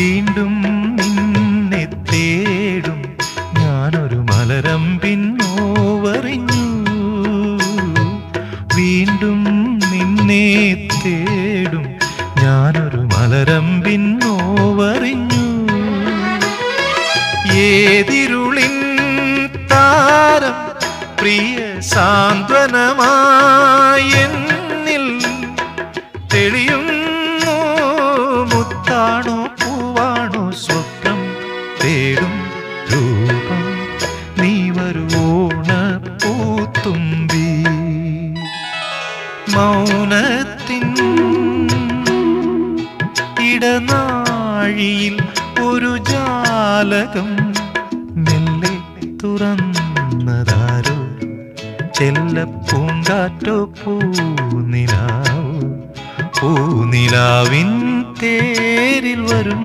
വീണ്ടും നിന്നെ തേടും. ഞാനൊരു മലരമ്പിൻ നോവറിഞ്ഞു വീണ്ടും നിന്നെ തേടും. ഞാനൊരു മലരമ്പിൻ നോവറിഞ്ഞു ഏതിരുളിൻ താരം പ്രിയ സാന്ത്വനമായെന്നിൽ തെളിയുന്നു മുത്താണോ തേടും രൂപം. നീ വരുവോണ പൂത്തുമ്പി മൗനത്തിൻ ഇടനാഴിയിൽ ഒരു ജാലകം മെല്ലെ തുറന്നതാരോ? ചെല്ല പൂങ്കാറ്റോ പൂനിലാവോ. പൂനിലാവിൻ തേരിൽ വരും